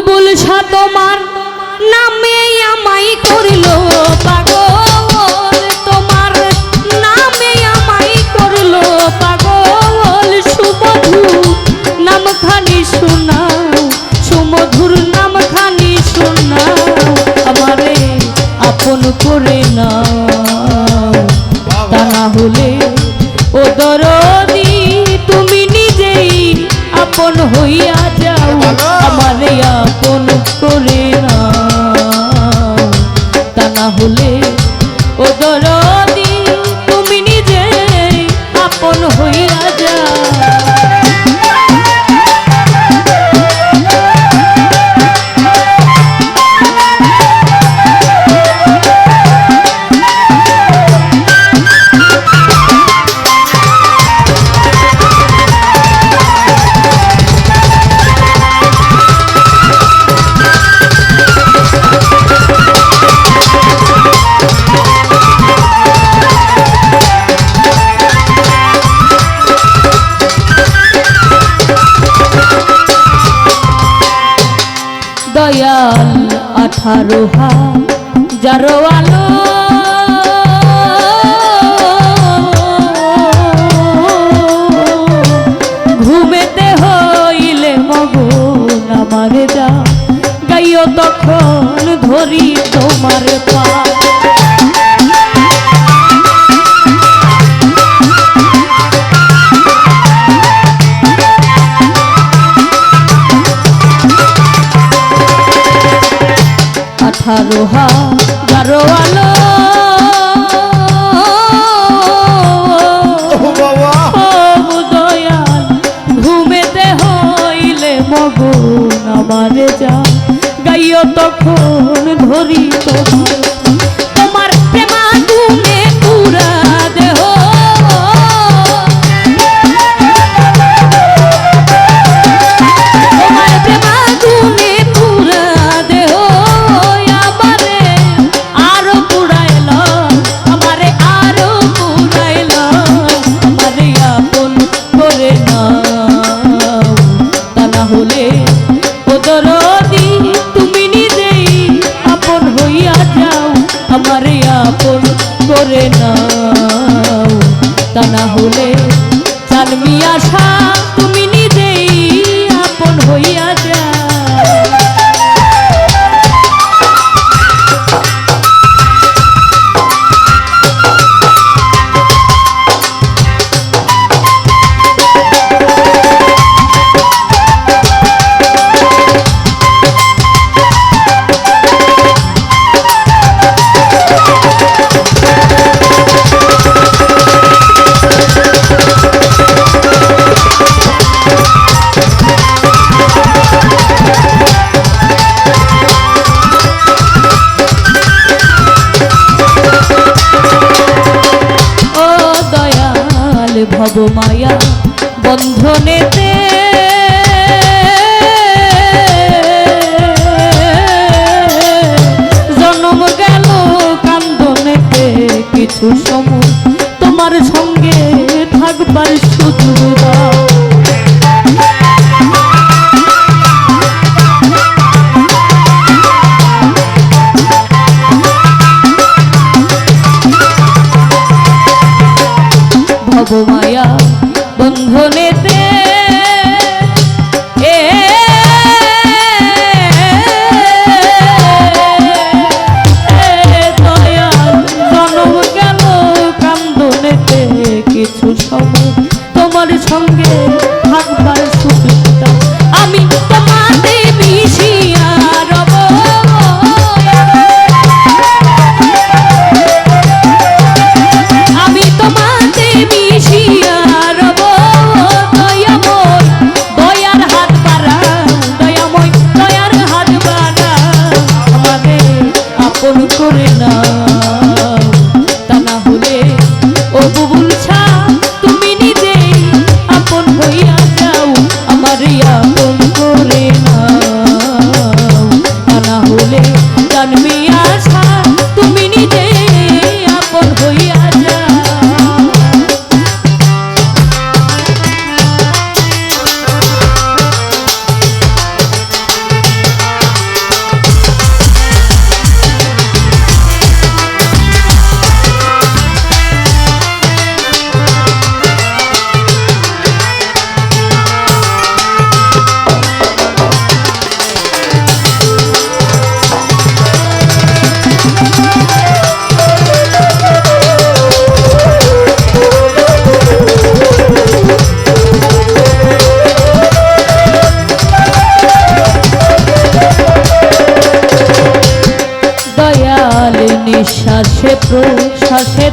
বুলবুল শতমান নামে আমাই করিল। মাথার যার আলো। ঘুমেতে হইলে মগন আমার যা। গাইও তখন ধরি লোহা গারো আলো। দয়াল ঘুমেতে হইলে মগন আমারে যা। গাইও তখন ধরি করে নাও। তা না হলে চাল মিয়া তুমি পাবো মায়া বন্ধনেতে। জন্ম গেল কান্দনেতে কিছু সময় তোমার সঙ্গে থাকবার সুযোগ হব মায়া বন্ধনেতে। এ কিছু সব তোমার সঙ্গে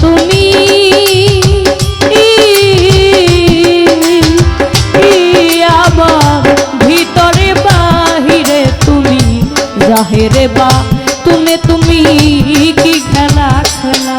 তুমি আমার ভিতরে বাহিরে তুমি বা তুমি তুমি কি খেলা খেলা?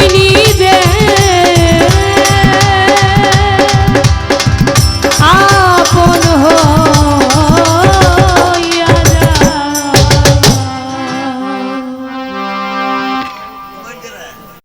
তুমি নিজে